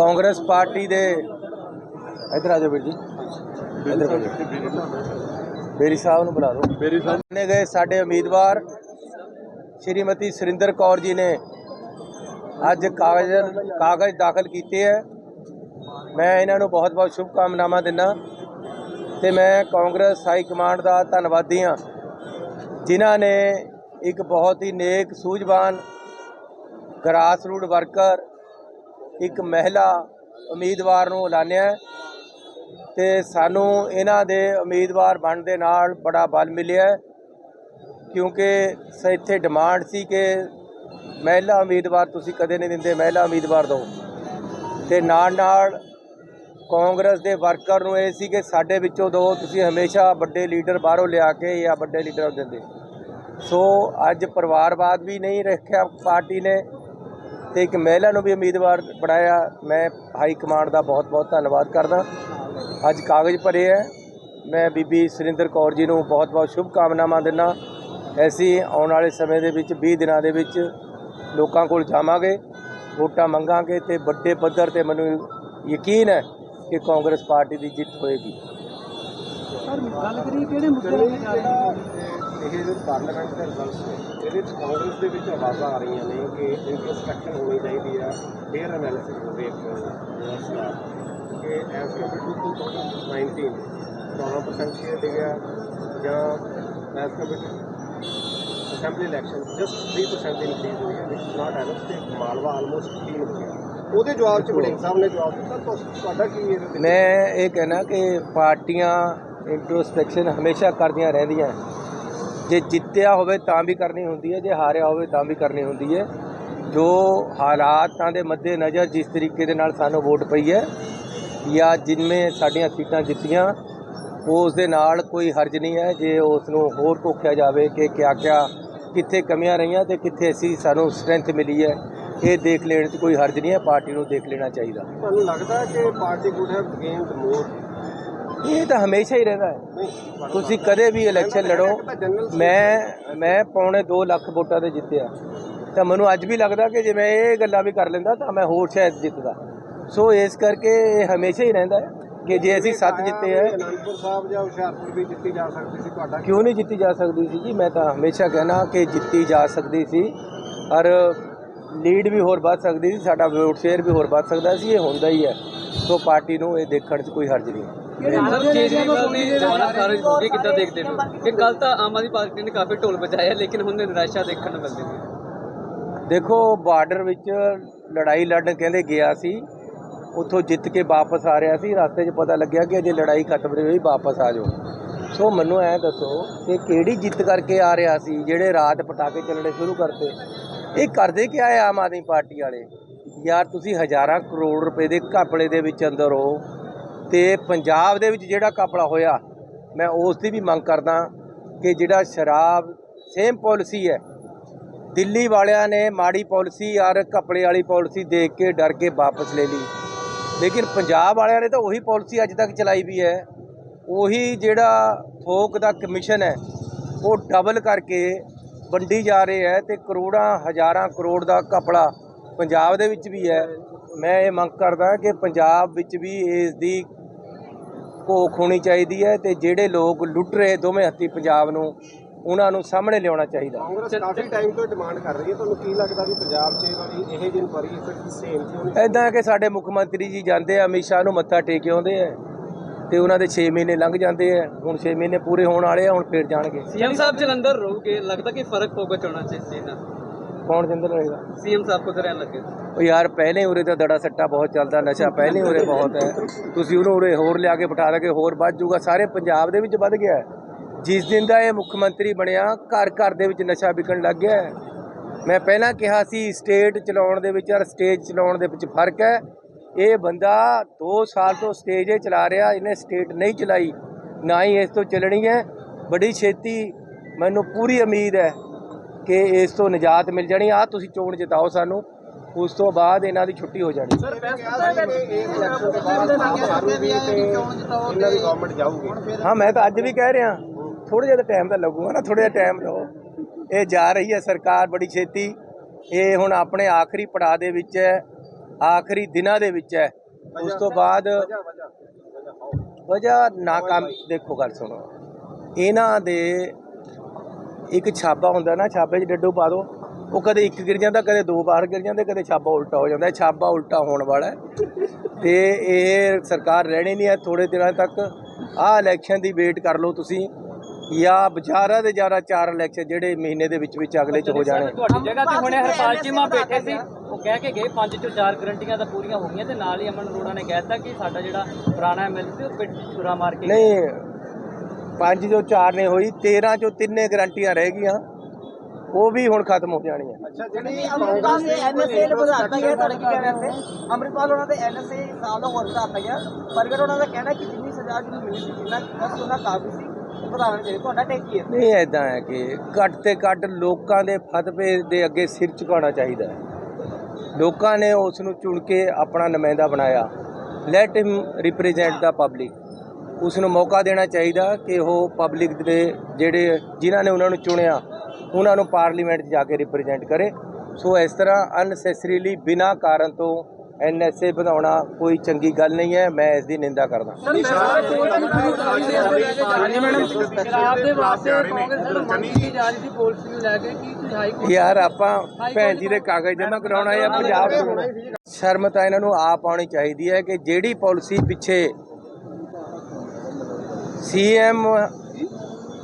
Congress party ਦੇ ਇਧਰ ਆ ਜਾਓ ਵੀਰ ਜੀ। ਇੱਧਰ ਆ ਜਾਓ। ਬੇਰੀ ਸਾਹਿਬ ਨੂੰ ਬੁਲਾ ਦਿਓ ਮੇਰੀ ਸਾਹਿਬ। ਨੇ ਗਏ ਸਾਡੇ ਉਮੀਦਵਾਰ ਸ਼੍ਰੀਮਤੀ ਸੁਰਿੰਦਰ ਕੌਰ ਜੀ ਨੇ ਅੱਜ ਕਾਗਜ਼ ਕਾਗਜ਼ ਦਾਖਲ ਕੀਤੇ ਹੈ। ਮੈਂ ਇਹਨਾਂ ਨੂੰ ਬਹੁਤ-ਬਹੁਤ ਸ਼ੁਭ ਕਾਮਨਾਵਾਂ ਦਿੰਦਾ ਤੇ ਮੈਂ ਕਾਂਗਰਸ ਹਾਈ ਕਮਾਂਡ ਦਾ ਧੰਨਵਾਦੀ ਹਾਂ ਜਿਨ੍ਹਾਂ ਨੇ ਇੱਕ ਬਹੁਤ ਹੀ ਨੇਕ ਸੂਝਵਾਨ ਗ੍ਰਾਸ ਰੂਟ ਵਰਕਰ ਇੱਕ ਮਹਿਲਾ ਉਮੀਦਵਾਰ ਨੂੰ ਐਲਾਨਿਆ ਹੈ ਤੇ ਸਾਨੂੰ ਇਹਨਾਂ ਦੇ ਉਮੀਦਵਾਰ ਬਣਨ ਦੇ ਨਾਲ ਬੜਾ ਬਲ ਮਿਲਿਆ ਕਿਉਂਕਿ ਇੱਥੇ ਡਿਮਾਂਡ ਸੀ ਕਿ ਮਹਿਲਾ ਉਮੀਦਵਾਰ ਤੁਸੀਂ ਕਦੇ ਨਹੀਂ ਦਿੰਦੇ, ਮਹਿਲਾ ਉਮੀਦਵਾਰ ਦਿਓ। ਤੇ ਨਾਲ ਨਾਲ ਕਾਂਗਰਸ ਦੇ ਵਰਕਰ ਨੂੰ ਇਹ ਸੀ ਕਿ ਸਾਡੇ ਵਿੱਚੋਂ ਦੋ, ਤੁਸੀਂ ਹਮੇਸ਼ਾ ਵੱਡੇ ਲੀਡਰ ਬਾਹਰੋਂ ਲਿਆ ਕੇ ਜਾਂ ਵੱਡੇ ਲੀਡਰ ਦਿੰਦੇ। ਸੋ ਅੱਜ ਪਰਿਵਾਰਵਾਦ ਵੀ ਨਹੀਂ ਰੱਖਿਆ ਪਾਰਟੀ ਨੇ ਤੇ ਇੱਕ ਮਹਿਲਾ ਨੂੰ ਵੀ ਉਮੀਦਵਾਰ ਬਣਾਇਆ। ਮੈਂ ਹਾਈ ਕਮਾਂਡ ਦਾ ਬਹੁਤ ਬਹੁਤ ਧੰਨਵਾਦ ਕਰਦਾ। ਅੱਜ ਕਾਗਜ਼ ਭਰੇ ਹੈ। ਮੈਂ ਬੀਬੀ ਸੁਰਿੰਦਰ ਕੌਰ ਜੀ ਨੂੰ ਬਹੁਤ ਬਹੁਤ ਸ਼ੁਭ ਕਾਮਨਾਵਾਂ ਦਿੰਦਾ। ਐਸੀ ਆਉਣ ਵਾਲੇ ਸਮੇਂ ਦੇ ਵਿੱਚ 20 ਦਿਨਾਂ ਦੇ ਵਿੱਚ ਲੋਕਾਂ ਕੋਲ ਜਾਵਾਂਗੇ, ਵੋਟਾਂ ਮੰਗਾਂਗੇ ਤੇ ਵੱਡੇ ਪੱਧਰ ਤੇ ਮੈਨੂੰ ਯਕੀਨ ਹੈ ਕਿ ਕਾਂਗਰਸ ਪਾਰਟੀ ਦੀ ਜਿੱਤ ਹੋਏਗੀ। ਸਰ, ਗੱਲ ਕਰੀਏ ਕਿਹੜੇ ਮੁੱਦੇ ਤੇ ਜਾ ਰਹੇ ਹੋ? ਇਹ ਜਿਹੜੇ ਪਾਰਲੀਮੈਂਟ ਦੇ ਰਿਜ਼ਲਟਸ ਨੇ, ਇਹਦੇ ਵਿੱਚ ਕਾਂਗਰਸ ਦੇ ਵਿੱਚ ਆਵਾਜ਼ਾਂ ਆ ਰਹੀਆਂ ਨੇ ਕਿ ਇੰਟਰਸਪੈਕਸ਼ਨ ਹੋਣੀ ਚਾਹੀਦੀ ਹੈ ਫੇਅਰ ਐਨਾਲਿਸਿਸ ਹੋਵੇ ਇੱਕ ਜਿਹੜਾ ਕਿ ਐਸ ਕੰਪੇਅਰ ਟੂ 2019 14% ਸ਼ੇਅਰ ਡਿਗਿਆ ਜਾਂ as compared assembly election just 3% ਦੀ ਇਨਕਰੀਜ਼ ਹੋਈ ਹੈ ਵਿਚ ਨਾਟ ਐਨਫ ਤੇ ਮਾਲਵਾ ਆਲਮੋਸਟ 3 ਹੋ ਗਿਆ। ਉਹਦੇ ਜਵਾਬ ਚ ਵੜਿੰਗ ਸਾਹਿਬ ਨੇ ਜਵਾਬ ਦਿੱਤਾ ਤੁਹਾਡਾ ਕੀ ਇਹਦੇ ਮੈਂ ਇਹ ਕਹਿਣਾ ਕਿ ਪਾਰਟੀਆਂ ਇੰਟਰੋਸਪੈਕਸ਼ਨ ਹਮੇਸ਼ਾ ਕਰਦੀਆਂ ਰਹਿੰਦੀਆਂ। ਜੇ ਜਿੱਤਿਆ ਹੋਵੇ ਤਾਂ ਵੀ ਕਰਨੀ ਹੁੰਦੀ ਹੈ, ਜੇ ਹਾਰਿਆ ਹੋਵੇ ਤਾਂ ਵੀ ਕਰਨੀ ਹੁੰਦੀ ਹੈ। ਜੋ ਹਾਲਾਤਾਂ ਦੇ ਮੱਦੇ ਨਜ਼ਰ ਜਿਸ ਤਰੀਕੇ ਦੇ ਨਾਲ ਸਾਨੂੰ ਵੋਟ ਪਈ ਹੈ ਜਾਂ ਜਿਨਵੇਂ ਸਾਡੀਆਂ ਸੀਟਾਂ ਜਿੱਤੀਆਂ, ਉਸ ਦੇ ਨਾਲ ਕੋਈ ਹਰਜ ਨਹੀਂ ਹੈ ਜੇ ਉਸ ਨੂੰ ਹੋਰ ਕੋਖਿਆ ਜਾਵੇ ਕਿ ਕਿਆ ਕਿਆ, ਕਿੱਥੇ ਕਮੀਆਂ ਰਹੀਆਂ ਤੇ ਕਿੱਥੇ ਅਸੀਂ ਸਾਨੂੰ ਸਟਰੈਂਥ ਮਿਲੀ ਹੈ। ਇਹ ਦੇਖ ਲੈਣ 'ਚ ਕੋਈ ਹਰਜ ਨਹੀਂ ਹੈ, ਪਾਰਟੀ ਨੂੰ ਦੇਖ ਲੈਣਾ ਚਾਹੀਦਾ। ਤੁਹਾਨੂੰ ਲੱਗਦਾ ਕਿ party good have gained more ਇਹ ਤਾਂ ਹਮੇਸ਼ਾ ਹੀ ਰਹਿੰਦਾ ਹੈ। ਤੁਸੀਂ ਕਦੇ ਵੀ ਇਲੈਕਸ਼ਨ ਲੜੋ ਮੈਂ ਮੈਂ ਪੌਣੇ 2 ਲੱਖ ਵੋਟਾਂ ਤੇ ਜਿੱਤਿਆ। ਤਾਂ ਮੈਨੂੰ ਅੱਜ ਵੀ ਲੱਗਦਾ ਕਿ ਜੇ ਮੈਂ ਇਹ ਗੱਲਾਂ ਵੀ ਕਰ ਲੈਂਦਾ ਤਾਂ ਮੈਂ ਹੋਰ ਸ਼ਾਇਦ ਜਿੱਤਦਾ। ਸੋ ਇਸ ਕਰਕੇ ਇਹ ਹਮੇਸ਼ਾ ਹੀ ਰਹਿੰਦਾ ਹੈ ਕਿ ਜੇ ਅਸੀਂ ਸੱਤ ਜਿੱਤੇ ਹੈ ਅਨੰਦਪੁਰ ਸਾਹਿਬ ਜਾਂ ਹੁਸ਼ਿਆਰਪੁਰ ਵੀ ਜਿੱਤੀ ਜਾ ਸਕਦੀ ਸੀ ਤੁਹਾਡਾ ਕਿਉਂ ਨਹੀਂ ਜਿੱਤੀ ਜਾ ਸਕਦੀ ਸੀ ਜੀ? ਮੈਂ ਤਾਂ ਹਮੇਸ਼ਾ ਕਹਿਣਾ ਕਿ ਜਿੱਤੀ ਜਾ ਸਕਦੀ ਸੀ। ਔਰ ਲੀਡ ਵੀ ਹੋਰ ਵੱਧ ਸਕਦੀ ਸੀ ਸਾਡਾ ਵੋਟ ਸ਼ੇਅਰ ਵੀ ਹੋਰ ਵੱਧ ਸਕਦਾ ਸੀ ਇਹ ਹੁੰਦਾ ਹੀ ਹੈ। ਸੋ ਪਾਰਟੀ ਨੂੰ ਇਹ ਦੇਖਣ 'ਚ ਕੋਈ ਹਰਜ ਨਹੀਂ। ਸਰ ਮੁੱਦੇ ਨੇ ਕੇਜਰੀਵਾਲ ਦੀ ਜਿਹੜੇ ਜਮਾਨਤ ਖਾਰਜ ਹੋ ਗਈ ਕਿੱਦਾਂ ਦੇਖਦੇ ਹੋ ਕਿ ਕੱਲ ਤਾਂ ਆਮ ਆਦਮੀ ਪਾਰਟੀ ਨੇ ਕਾਫੀ ਢੋਲ ਵਜਾਇਆ ਲੇਕਿਨ ਹੁਣ ਨਿਰਾਸ਼ਾ ਦੇਖਣ ਨੂੰ ਮਿਲਦੀ ਹੈ ਦੇਖੋ ਬਾਰਡਰ ਵਿੱਚ ਲੜਾਈ ਲੜਨ ਕਹਿੰਦੇ ਗਿਆ ਸੀ ਉੱਥੋਂ ਜਿੱਤ ਕੇ ਵਾਪਸ ਆ ਰਿਹਾ ਸੀ ਰਸਤੇ 'ਚ ਪਤਾ ਲੱਗਿਆ ਕਿ ਅਜੇ ਲੜਾਈ ਖਤਮ ਨਹੀਂ ਹੋਈ ਵਾਪਸ ਆ ਜਾਓ। ਸੋ ਮੈਨੂੰ ਐ ਦੱਸੋ ਕਿ ਕਿਹੜੀ ਜਿੱਤ ਕਰਕੇ ਆ ਰਿਹਾ ਸੀ ਜਿਹੜੇ ਰਾਤ ਪਟਾਕੇ ਚੱਲਣੇ ਸ਼ੁਰੂ ਕਰਤੇ? ਇਹ ਕਰਦੇ ਕੀ ਆਏ ਆਮ ਆਦਮੀ ਪਾਰਟੀ ਵਾਲੇ? ਯਾਰ ਤੁਸੀਂ ਹਜ਼ਾਰਾਂ ਕਰੋੜ ਰੁਪਏ ਦੇ ਘਪਲੇ ਦੇ ਵਿੱਚ ਅੰਦਰ ਹੋ। ਤੇ ਪੰਜਾਬ ਦੇ ਵਿੱਚ ਜਿਹੜਾ ਘਪਲਾ ਹੋਇਆ, ਮੈਂ ਉਸ ਦੀ ਵੀ ਮੰਗ ਕਰਦਾ ਕਿ ਜਿਹੜਾ ਸ਼ਰਾਬ ਸੇਮ ਪਾਲਿਸੀ ਹੈ। ਦਿੱਲੀ ਵਾਲਿਆਂ ਨੇ ਮਾੜੀ ਪਾਲਿਸੀ ਔਰ ਕਪੜੇ ਵਾਲੀ ਪਾਲਿਸੀ ਦੇਖ ਕੇ ਡਰ ਕੇ ਵਾਪਸ ਲੈ ਲਈ। ਲੇਕਿਨ ਪੰਜਾਬ ਵਾਲਿਆਂ ਨੇ ਤਾਂ ਉਹੀ ਪਾਲਿਸੀ ਅੱਜ ਤੱਕ ਚਲਾਈ ਵੀ ਹੈ। ਉਹੀ ਜਿਹੜਾ ਥੋਕ ਦਾ ਕਮਿਸ਼ਨ ਹੈ, ਉਹ ਡਬਲ ਕਰਕੇ ਵੰਡੀ ਜਾ ਰਹੀ ਹੈ ਤੇ ਕਰੋੜਾਂ, ਹਜ਼ਾਰਾਂ ਕਰੋੜ ਦਾ ਕਪੜਾ ਪੰਜਾਬ ਦੇ ਵਿੱਚ ਵੀ ਹੈ। ਮੈਂ ਇਹ ਮੰਗ ਕਰਦਾ ਕਿ ਪੰਜਾਬ ਵਿੱਚ ਵੀ ਇਸ ਦੀ ਘੋਖ ਹੋਣੀ ਚਾਹੀਦੀ ਹੈ ਤੇ ਜਿਹੜੇ ਲੋਕ ਲੁੱਟ ਰਹੇ ਦੋਵੇਂ ਹੱਥੀ ਪੰਜਾਬ ਨੂੰ ਉਹਨਾਂ ਨੂੰ ਸਾਹਮਣੇ ਲਿਆਉਣਾ ਚਾਹੀਦਾ। ਕਾਂਗਰਸ ਕਾਫੀ ਟਾਈਮ ਤੋਂ ਡਿਮਾਂਡ ਕਰ ਰਹੀ ਹੈ। ਤੁਹਾਨੂੰ ਕੀ ਲੱਗਦਾ ਵੀ ਪੰਜਾਬ 'ਚ ਇਹ ਵਾਲੀ ਇਹ ਦਿਨ ਬੜੀ ਇਫੈਕਟ ਸੇਮ ਕਿਉਂ ਨਹੀਂ ਐਦਾਂ ਕਿ ਸਾਡੇ ਮੁੱਖ ਮੰਤਰੀ ਜੀ ਜਾਂਦੇ ਆ ਅਮਿਤ ਸ਼ਾਹ ਨੂੰ ਮੱਥਾ ਟੇਕ ਕੇ ਆਉਂਦੇ ਆ ਤੇ ਉਹਨਾਂ ਦੇ 6 ਮਹੀਨੇ ਲੰਘ ਜਾਂਦੇ ਆ। ਹੁਣ 6 ਮਹੀਨੇ ਪੂਰੇ ਹੋਣ ਵਾਲੇ ਆ ਹੁਣ ਫੇਰ ਜਾਣਗੇ। ਸੀਐਮ ਸਾਹਿਬ ਜਲੰਧਰ ਰਹੋਗੇ। ਲੱਗਦਾ ਕਿ ਫ਼ਰਕ ਪਊਗਾ ਚੋਣਾਂ 'ਚ ਇਸ ਚੀਜ਼ ਨਾਲ। ਕੌਣ ਜਿੰਦਰ ਰਹੇਗਾ ਸੀਐਮ ਸਾਹਿਬ ਕੋ ਰਹਿਣ ਲੱਗੇ। ਉਹ ਯਾਰ ਪਹਿਲੇ ਉਰੇ ਤਾਂ ਦੜਾ ਸੱਟਾ ਬਹੁਤ ਚੱਲਦਾ ਨਸ਼ਾ ਪਹਿਲੇ ਉਰੇ ਬਹੁਤ ਹੈ। ਤੁਸੀਂ ਉਹਨੂੰ ਉਰੇ ਹੋਰ ਲਿਆ ਕੇ ਬਿਠਾ ਦੋਗੇ ਹੋਰ ਵੱਧ ਜਾਊਗਾ। ਸਾਰੇ ਪੰਜਾਬ ਦੇ ਵਿੱਚ ਵੱਧ ਗਿਆ। ਜਿਸ ਦਿਨ ਦਾ ਇਹ ਮੁੱਖ ਮੰਤਰੀ ਬਣਿਆ ਘਰ ਘਰ ਦੇ ਵਿੱਚ ਨਸ਼ਾ ਵਿਕਣ ਲੱਗ ਗਿਆ। ਮੈਂ ਪਹਿਲਾਂ ਕਿਹਾ ਸੀ ਸਟੇਟ ਚਲਾਉਣ ਦੇ ਵਿੱਚ ਔਰ ਸਟੇਜ ਚਲਾਉਣ ਦੇ ਵਿੱਚ ਫ਼ਰਕ ਹੈ। ਇਹ ਬੰਦਾ 2 ਸਾਲ ਤੋਂ ਸਟੇਜ ਹੀ ਚਲਾ ਰਿਹਾ ਇਹਨੇ ਸਟੇਟ ਨਹੀਂ ਚਲਾਈ ਨਾ ਹੀ ਇਸ ਤੋਂ ਚੱਲਣੀ ਹੈ। ਬੜੀ ਛੇਤੀ ਮੈਨੂੰ ਪੂਰੀ ਉਮੀਦ ਹੈ ਕਿ ਇਸ ਤੋਂ ਨਿਜਾਤ ਮਿਲ ਜਾਣੀ ਆ ਤੁਸੀਂ ਚੋਣ ਜਿਤਾਓ ਸਾਨੂੰ ਉਸ ਤੋਂ ਬਾਅਦ ਇਹਨਾਂ ਦੀ ਛੁੱਟੀ ਹੋ ਜਾਣੀ। ਹਾਂ ਮੈਂ ਤਾਂ ਅੱਜ ਵੀ ਕਹਿ ਰਿਹਾ ਥੋੜਾ ਜਿਹਾ ਟਾਈਮ ਤਾਂ ਲੱਗੂਗਾ ਨਾ ਥੋੜਾ ਜਿਹਾ ਟਾਈਮ ਲਓ। ਇਹ ਜਾ ਰਹੀ ਹੈ ਸਰਕਾਰ ਬੜੀ ਛੇਤੀ ਇਹ ਹੁਣ ਆਪਣੇ ਆਖਰੀ ਪੜਾਅ ਦੇ ਵਿੱਚ ਹੈ ਆਖਰੀ ਦਿਨਾਂ ਦੇ ਵਿੱਚ ਹੈ। ਉਸ ਤੋਂ ਬਾਅਦ ਵਜ੍ਹਾ ਨਾਕਾਮ ਦੇਖੋ ਗੱਲ ਸੁਣੋ ਇਹਨਾਂ ਦੇ ਇੱਕ ਛਾਪਾ ਹੁੰਦਾ ਨਾ ਛਾਪੇ 'ਚ ਡੱਡੂ ਪਾ ਦੋ ਉਹ ਕਦੇ ਇੱਕ ਗਿਰ ਜਾਂਦਾ ਕਦੇ ਦੋ ਬਾਹਰ ਗਿਰ ਜਾਂਦੇ ਕਦੇ ਛਾਪਾ ਉਲਟਾ ਹੋ ਜਾਂਦਾ ਛਾਪਾ ਉਲਟਾ ਹੋਣ ਵਾਲਾ ਤੇ ਇਹ ਸਰਕਾਰ ਰਹਿਣੀ ਨਹੀਂ ਹੈ ਥੋੜੇ ਦਿਨਾਂ ਤੱਕ ਆਹ ਇਲੈਕਸ਼ਨ ਦੀ ਵੇਟ ਕਰ ਲਓ ਤੁਸੀਂ ਜਾਂ ਵਿਚਾਰਾ ਦੇ ਜ਼ਿਆਦਾ ਚਾਰ ਇਲੈਕਸ਼ਨ ਜਿਹੜੇ ਮਹੀਨੇ ਦੇ ਵਿੱਚ ਵਿੱਚ ਅਗਲੇ ਚ ਹੋ ਜਾਣੇ। ਤੁਹਾਡੀ ਜਗ੍ਹਾ ਤੇ ਹੁਣੇ ਹਰਪਾਲ ਚੀਮਾ ਬੈਠੇ ਸੀ। ਉਹ ਕਹਿ ਕੇ ਗਏ ਪੰਜ ਚੋਂ ਚਾਰ ਗਰੰਟੀਆਂ ਤਾਂ ਪੂਰੀਆਂ ਹੋ ਗਈਆਂ ਤੇ ਨਾਲ ਹੀ ਅਮਨ ਅਰੋੜਾ ਨੇ ਕਹਿਤਾ ਕਿ ਸਾਡਾ ਜਿਹੜਾ ਪੁਰਾਣਾ ਐਮਐਲਏ ਸੀ ਉਹ ਪਿੱਠ ਛੁਰਾ ਮਾਰ ਕੇ ਨਹੀਂ ਪੰਜ ਜੋ ਚਾਰ ਨੇ ਹੋਈ 13 ਚੋਂ ਤਿੰਨੇ ਗਰੰਟੀਆਂ ਰਹਿ ਗਈਆਂ। ਉਹ ਵੀ ਹੁਣ ਖਤਮ ਹੋ ਜਾਣੀਆਂ। ਅੱਛਾ ਜਿਹੜੀ ਅੰਮ੍ਰਿਤਪਾਲ ਨੇ ਐਨਐਸਏ ਨੂੰ ਵਧਾਤਾ ਗਿਆ ਤੁਹਾਡੇ ਕੀ ਕਹਿਣਾ ਤੇ ਅੰਮ੍ਰਿਤਪਾਲ ਉਹਨਾਂ ਦੇ ਐਨਐਸਏ ਸਾਲ ਦਾ ਹੋਰ ਵਧਾਤਾ ਗਿਆ ਪਰਗਟ ਉਹਨਾਂ ਦਾ ਕਹਿਣਾ ਕਿ ਜਿੰਨੀ ਸਜ਼ਾ ਜਿਹਨੂੰ ਮਿਲੀ ਸੀ ਜਿੰਨਾ ਬਸ ਉਹਨਾਂ ਕਾਫੀ ਸੀ ਉਹ ਵਧਾਉਣਾ ਚਾਹੀਦਾ। ਤੁਹਾਡਾ ਟੇਕ ਕੀ ਹੈ? ਨਹੀਂ ਐਦਾਂ ਹੈ ਕਿ ਘੱਟ ਤੇ ਘੱਟ ਲੋਕਾਂ ਦੇ ਫਤਵੇ ਦੇ ਅੱਗੇ ਸਿਰ ਝੁਕਾਉਣਾ ਚਾਹੀਦਾ ਹੈ। ਲੋਕਾਂ ਨੇ ਉਸ ਨੂੰ ਚੁਣ ਕੇ ਆਪਣਾ ਨੁਮਾਇੰਦਾ ਬਣਾਇਆ। Let him represent the public ਉਸ ਨੂੰ ਮੌਕਾ ਦੇਣਾ ਚਾਹੀਦਾ ਕਿ ਉਹ ਪਬਲਿਕ ਦੇ ਜਿਹੜੇ ਜਿਨ੍ਹਾਂ ਨੇ ਉਹਨਾਂ ਨੂੰ ਚੁਣਿਆ ਉਹਨਾਂ ਨੂੰ ਪਾਰਲੀਮੈਂਟ 'ਚ ਜਾ ਕੇ ਰਿਪਰੈਜ਼ੈਂਟ ਕਰੇ। ਸੋ ਇਸ ਤਰ੍ਹਾਂ ਅਨਸੈਸਰੀਲੀ ਬਿਨਾਂ ਕਾਰਨ ਤੋਂ ਐਨਐਸਏ ਵਧਾਉਣਾ ਕੋਈ ਚੰਗੀ ਗੱਲ ਨਹੀਂ ਹੈ ਮੈਂ ਇਸ ਦੀ ਨਿੰਦਾ ਕਰਦਾ। ਯਾਰ ਆਪਾਂ ਭੈਣ ਜੀ ਦੇ ਕਾਗਜ਼ ਜਮ੍ਹਾਂ ਕਰਾਉਣਾ ਜਾਂ ਪੰਜਾਬ ਤੋਂ। ਸ਼ਰਮ ਤਾਂ ਇਹਨਾਂ ਨੂੰ ਆਪ ਆਉਣੀ ਚਾਹੀਦੀ ਹੈ ਕਿ ਜਿਹੜੀ ਪਾਲਿਸੀ ਪਿੱਛੇ ਸੀਐਮ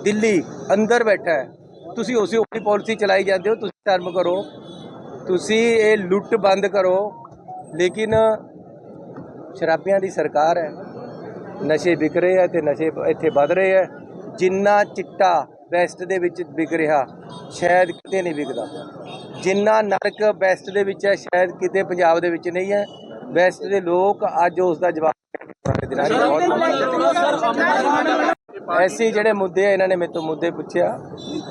ਦਿੱਲੀ ਅੰਦਰ ਬੈਠਾ ਹੈ। ਤੁਸੀਂ ਉਸੇ ਉਪਰੀ ਪਾਲਿਸੀ ਚਲਾਈ ਜਾਂਦੇ ਹੋ, ਤੁਸੀਂ ਸ਼ਰਮ ਕਰੋ। ਤੁਸੀਂ ਇਹ ਲੁੱਟ ਬੰਦ ਕਰੋ। ਲੇਕਿਨ ਸ਼ਰਾਬੀਆਂ ਦੀ ਸਰਕਾਰ ਹੈ। ਨਸ਼ੇ ਵਿਕ ਰਹੇ ਆ ਤੇ ਨਸ਼ੇ ਇੱਥੇ ਵੱਧ ਰਹੇ ਆ ਜਿੰਨਾ ਚਿੱਟਾ ਵੈਸਟ ਦੇ ਵਿੱਚ ਵਿਕ ਰਿਹਾ, ਸ਼ਾਇਦ ਕਿਤੇ ਨਹੀਂ ਵਿਕਦਾ। ਜਿੰਨਾ ਨਰਕ ਵੈਸਟ ਦੇ ਵਿੱਚ ਹੈ, ਸ਼ਾਇਦ ਕਿਤੇ ਪੰਜਾਬ ਦੇ ਵਿੱਚ ਨਹੀਂ ਹੈ। ਵੈਸਟ ਦੇ ਲੋਕ ਅੱਜ ਉਸ ਦਾ ਜਵਾਬ ਐਸੀ ਜਿਹੜੇ ਮੁੱਦੇ ਇਹਨਾਂ ਨੇ ਮੇਰੇ ਤੋਂ ਮੁੱਦੇ ਪੁੱਛਿਆ।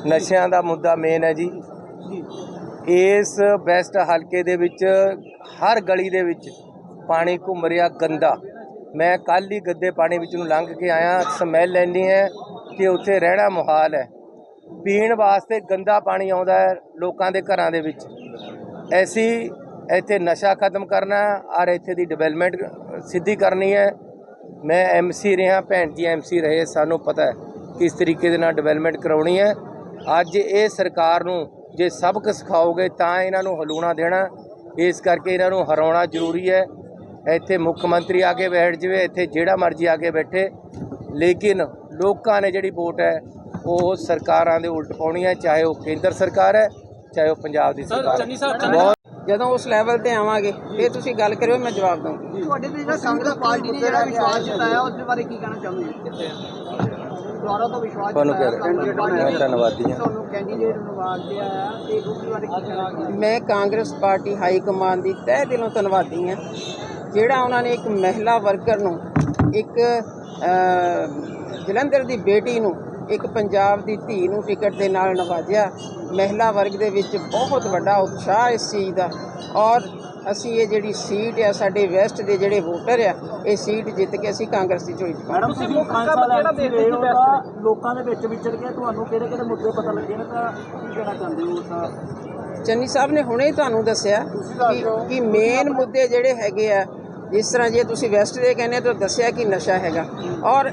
ਨਸ਼ਿਆਂ ਦਾ ਮੁੱਦਾ ਮੇਨ ਹੈ ਜੀ। ਇਸ ਵੈਸਟ ਹਲਕੇ ਦੇ ਵਿੱਚ ਹਰ ਗਲੀ ਦੇ ਵਿੱਚ ਪਾਣੀ ਘੁੰਮ ਰਿਹਾ ਗੰਦਾ। ਮੈਂ ਕੱਲ ਹੀ ਗੱਦੇ ਪਾਣੀ ਵਿੱਚ ਨੂੰ ਲੰਘ ਕੇ ਆਇਆ ਸਮੈਲ ਇੰਨੀ ਹੈ ਕਿ ਉੱਥੇ ਰਹਿਣਾ ਮੁਹਾਲ ਹੈ। ਪੀਣ ਵਾਸਤੇ ਗੰਦਾ ਪਾਣੀ ਆਉਂਦਾ ਹੈ ਲੋਕਾਂ ਦੇ ਘਰਾਂ ਦੇ ਵਿੱਚ। ਐਸੀ ਇੱਥੇ ਨਸ਼ਾ ਖਤਮ ਕਰਨਾ ਔਰ ਇੱਥੇ ਦੀ ਡਿਵੈਲਪਮੈਂਟ ਸਿੱਧੀ ਕਰਨੀ ਹੈ। ਮੈਂ ਐਮਸੀ ਰਿਹਾ ਭੈਣ ਜੀ ਐਮਸੀ ਰਹੇ ਸਾਨੂੰ ਪਤਾ ਹੈ ਕਿਸ ਤਰੀਕੇ ਦੇ ਨਾਲ ਡਿਵੈਲਪਮੈਂਟ ਕਰਾਉਣੀ ਹੈ। ਅੱਜ ਇਹ ਸਰਕਾਰ ਨੂੰ ਜੇ ਸਬਕ ਸਿਖਾਓਗੇ ਤਾਂ ਇਹਨਾਂ ਨੂੰ ਹਲੂਣਾ ਦੇਣਾ ਇਸ ਕਰਕੇ ਇਹਨਾਂ ਨੂੰ ਹਰਾਉਣਾ ਜ਼ਰੂਰੀ ਹੈ। ਇੱਥੇ ਮੁੱਖ ਮੰਤਰੀ ਆ ਕੇ ਬੈਠ ਜਵੇ ਇੱਥੇ ਜਿਹੜਾ ਮਰਜ਼ੀ ਆ ਕੇ ਬੈਠੇ। ਲੇਕਿਨ ਲੋਕਾਂ ਨੇ ਜਿਹੜੀ ਵੋਟ ਹੈ ਉਹ ਸਰਕਾਰਾਂ ਦੇ ਉਲਟ ਪਾਉਣੀ ਹੈ ਚਾਹੇ ਉਹ ਕੇਂਦਰ ਸਰਕਾਰ ਹੈ ਚਾਹੇ ਉਹ ਪੰਜਾਬ ਦੀ ਸਰਕਾਰ ਹੈ। ਜਦੋਂ ਉਸ ਲੈਵਲ ਤੇ ਆਵਾਂਗੇ ਫਿਰ ਤੁਸੀਂ ਗੱਲ ਕਰਿਓ ਮੈਂ ਜਵਾਬ ਦਊਂਗੀ। ਤੁਹਾਡੇ ਤੇ ਜਿਹੜਾ ਕਾਂਗਰਸ ਪਾਰਟੀ ਨੇ ਜਿਹੜਾ ਵਿਸ਼ਵਾਸ ਜਤਾਇਆ ਉਸ ਦੇ ਬਾਰੇ ਕੀ ਕਹਿਣਾ ਚਾਹੁੰਦੇ ਦੁਆਰਾ ਤੋਂ ਵਿਸ਼ਵਾਸ ਤੁਹਾਨੂੰ ਕਹਿ ਜਤਾਇਆ ਰਿਹਾ ਕਾਂਗਰਸ ਪਾਰਟੀ ਮੈਂ ਨੇ ਧੰਨਵਾਦੀ ਹਾਂ। ਤੁਹਾਨੂੰ ਕੈਂਡੀਡੇਟ ਨਵਾਜ਼ਦੇ ਆਇਆ ਤੇ ਉਸ ਦੇ ਬਾਰੇ ਕੀ ਕਹਿਣਾ ਚਾਹੁੰਦੇ ਮੈਂ ਕਾਂਗਰਸ ਪਾਰਟੀ ਹਾਈ ਕਮਾਂਡ ਦੀ ਤਹਿ ਦਿਲੋਂ ਧੰਨਵਾਦੀ ਹਾਂ। ਜਿਹੜਾ ਉਹਨਾਂ ਨੇ ਇੱਕ ਮਹਿਲਾ ਵਰਕਰ ਨੂੰ ਇੱਕ ਜਲੰਧਰ ਦੀ ਬੇਟੀ ਨੂੰ ਇੱਕ ਪੰਜਾਬ ਦੀ ਧੀ ਨੂੰ ਟਿਕਟ ਦੇ ਨਾਲ ਨਵਾਜਿਆ ਮਹਿਲਾ ਵਰਗ ਦੇ ਵਿੱਚ ਬਹੁਤ ਵੱਡਾ ਉਤਸ਼ਾਹ ਇਸ ਚੀਜ਼ ਦਾ। ਔਰ ਅਸੀਂ ਇਹ ਜਿਹੜੀ ਸੀਟ ਆ ਸਾਡੇ ਵੈਸਟ ਦੇ ਜਿਹੜੇ ਵੋਟਰ ਆ ਇਹ ਸੀਟ ਜਿੱਤ ਕੇ ਅਸੀਂ ਕਾਂਗਰਸ ਦੀ ਝੋਲੀ 'ਚ ਮੈਡਮ ਤੁਸੀਂ ਮੁੱਖ ਸਾਲ ਜਿਹੜਾ ਦੇਖਦੇ ਹੋ ਤਾਂ ਲੋਕਾਂ ਦੇ ਵਿੱਚ ਵਿਚਰ ਕੇ ਤੁਹਾਨੂੰ ਕਿਹੜੇ ਕਿਹੜੇ ਮੁੱਦੇ ਪਤਾ ਲੱਗੇ ਨੇ ਤਾਂ ਕੀ ਕਹਿਣਾ ਚਾਹੁੰਦੇ ਹੋ ਤਾਂ ਚੰਨੀ ਸਾਹਿਬ ਨੇ ਹੁਣੇ ਹੀ ਤੁਹਾਨੂੰ ਦੱਸਿਆ ਕਿ ਕਿ ਮੇਨ ਮੁੱਦੇ ਜਿਹੜੇ ਹੈਗੇ ਆ ਜਿਸ ਤਰ੍ਹਾਂ ਜੇ ਤੁਸੀਂ ਵੈਸਟ ਦੇ ਕਹਿੰਦੇ ਤਾਂ ਦੱਸਿਆ ਕਿ ਨਸ਼ਾ ਹੈਗਾ। ਔਰ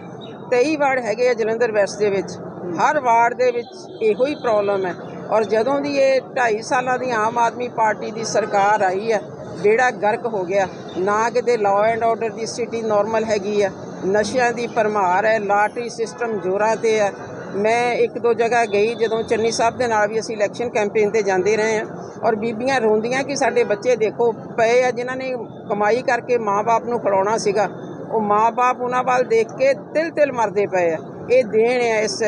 23 ਵਾਰਡ ਹੈਗੇ ਆ ਜਲੰਧਰ ਵੈਸਟ ਦੇ ਵਿੱਚ। ਹਰ ਵਾਰਡ ਦੇ ਵਿੱਚ ਇਹੋ ਹੀ ਪ੍ਰੋਬਲਮ ਹੈ। ਔਰ ਜਦੋਂ ਦੀ ਇਹ 2.5 ਸਾਲਾਂ ਦੀ ਆਮ ਆਦਮੀ ਪਾਰਟੀ ਦੀ ਸਰਕਾਰ ਆਈ ਹੈ ਬੇੜਾ ਗਰਕ ਹੋ ਗਿਆ। ਨਾ ਕਿਤੇ ਲਾਅ ਐਂਡ ਆਰਡਰ ਦੀ ਸਥਿਤੀ ਨਾਰਮਲ ਹੈਗੀ ਆ ਨਸ਼ਿਆਂ ਦੀ ਭਰਮਾਰ ਹੈ, ਲਾਟਰੀ ਸਿਸਟਮ ਜ਼ੋਰਾਂ ਤੇ ਹੈ। ਮੈਂ ਇੱਕ ਦੋ ਜਗ੍ਹਾ ਗਈ ਜਦੋਂ ਚੰਨੀ ਸਾਹਿਬ ਦੇ ਨਾਲ ਵੀ ਅਸੀਂ ਇਲੈਕਸ਼ਨ ਕੈਂਪੇਨ ਤੇ ਜਾਂਦੇ ਰਹੇ ਹਾਂ। ਔਰ ਬੀਬੀਆਂ ਰੋਂਦੀਆਂ ਕਿ ਸਾਡੇ ਬੱਚੇ ਦੇਖੋ, ਪਏ ਆ ਜਿਨ੍ਹਾਂ ਨੇ ਕਮਾਈ ਕਰਕੇ ਮਾਪੇ ਨੂੰ ਖੜਾਉਣਾ ਸੀਗਾ। ਉਹ ਮਾਪੇ ਉਹਨਾਂ ਵੱਲ ਦੇਖ ਕੇ ਤਿਲ ਤਿਲ ਮਰਦੇ ਪਏ ਆ। ਇਹ ਦੇਣ ਹੈ ਇਸ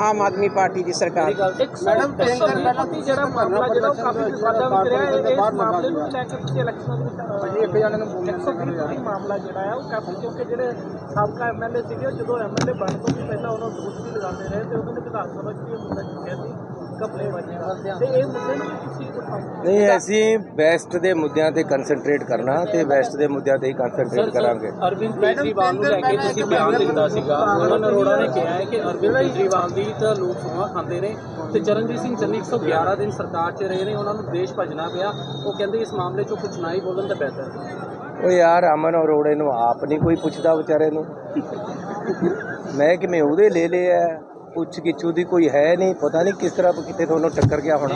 ਆਮ ਆਦਮੀ ਪਾਰਟੀ ਦੀ ਸਰਕਾਰ ਮੈਡਮ ਦਿਨ ਪਹਿਲਾਂ ਜਿਹੜਾ ਮਾਮਲਾ ਜਿਹੜਾ ਉਹ ਕਾਫੀ ਵਿਵਾਦਾਂ ਵਿੱਚ ਰਿਹਾ ਹੈ ਇਸ ਮਾਮਲੇ ਨੂੰ ਲੈ ਕੇ ਤੁਸੀਂ ਇਲੈਕਸ਼ਨਾਂ ਦੇ ਵਿੱਚ ਇੱਕ ਜਣੇ ਨੂੰ 120 ਮਾਮਲਾ ਜਿਹੜਾ ਹੈ ਉਹ ਕਾਫੀ ਕਿਉਂਕਿ ਜਿਹੜੇ ਸਾਬਕਾ ਐਮਐਲਏ ਸੀਗੇ ਜਦੋਂ ਐਮਐਲਏ ਬਣ ਤੋਂ ਵੀ ਪਹਿਲਾਂ ਉਹਨਾਂ ਨੂੰ ਦੋਸ਼ ਵੀ ਲਗਾਉਂਦੇ ਰਹੇ ਤੇ ਉਹਨਾਂ ਨੇ ਵਿਧਾਨ ਸਭਾ 'ਚ ਵੀ ਇਹ ਮੁੱਦਾ ਚੁੱਕਿਆ ਸੀ। ਨਹੀਂ ਅਸੀਂ ਵੈਸਟ ਦੇ ਮੁੱਦਿਆਂ ਤੇ ਕਨਸੈਂਟਰੇਟ ਕਰਨਾ ਤੇ ਵੈਸਟ ਦੇ ਮੁੱਦਿਆਂ ਤੇ ਹੀ ਕਨਸੈਂਟਰੇਟ ਕਰਾਂਗੇ। ਅਰਵਿੰਦ ਕੇਜਰੀਵਾਲ ਨੂੰ ਲੈ ਕੇ ਤੁਸੀਂ ਬਿਆਨ ਦਿੱਤਾ ਸੀਗਾ। ਅਮਨ ਅਰੋੜਾ ਨੇ ਕਿਹਾ ਹੈ ਕਿ ਅਰਵਿੰਦ ਕੇਜਰੀਵਾਲ ਦੀ ਤਾਂ ਲੋਕ ਸੋਹਾ ਖਾਂਦੇ ਨੇ ਤੇ ਚਰਨਜੀਤ ਸਿੰਘ ਚੰਨੀ 111 ਦਿਨ ਸਰਕਾਰ 'ਚ ਰਹੇ ਨੇ ਉਹਨਾਂ ਨੂੰ ਦੇਸ਼ ਭਜਣਾ ਪਿਆ। ਉਹ ਕਹਿੰਦੇ ਇਸ ਮਾਮਲੇ 'ਚੋਂ ਕੁਝ ਨਾ ਹੀ ਬੋਲਣ ਤਾਂ ਬਿਹਤਰ ਉਹ ਯਾਰ ਅਮਨ ਅਰੋੜੇ ਨੂੰ ਆਪ ਨਹੀਂ ਕੋਈ ਪੁੱਛਦਾ ਵਿਚਾਰੇ ਨੂੰ। ਮੈਂ ਕਿਵੇਂ ਉਹਦੇ ਲੈ ਲਿਆ ਪੁੱਛ ਗਿੱਛੂ ਦੀ ਕੋਈ ਹੈ ਨਹੀਂ, ਪਤਾ ਨਹੀਂ ਕਿਸ ਤਰ੍ਹਾਂ ਕਿਤੇ ਤੁਹਾਨੂੰ ਟੱਕਰ ਗਿਆ ਹੋਣਾ।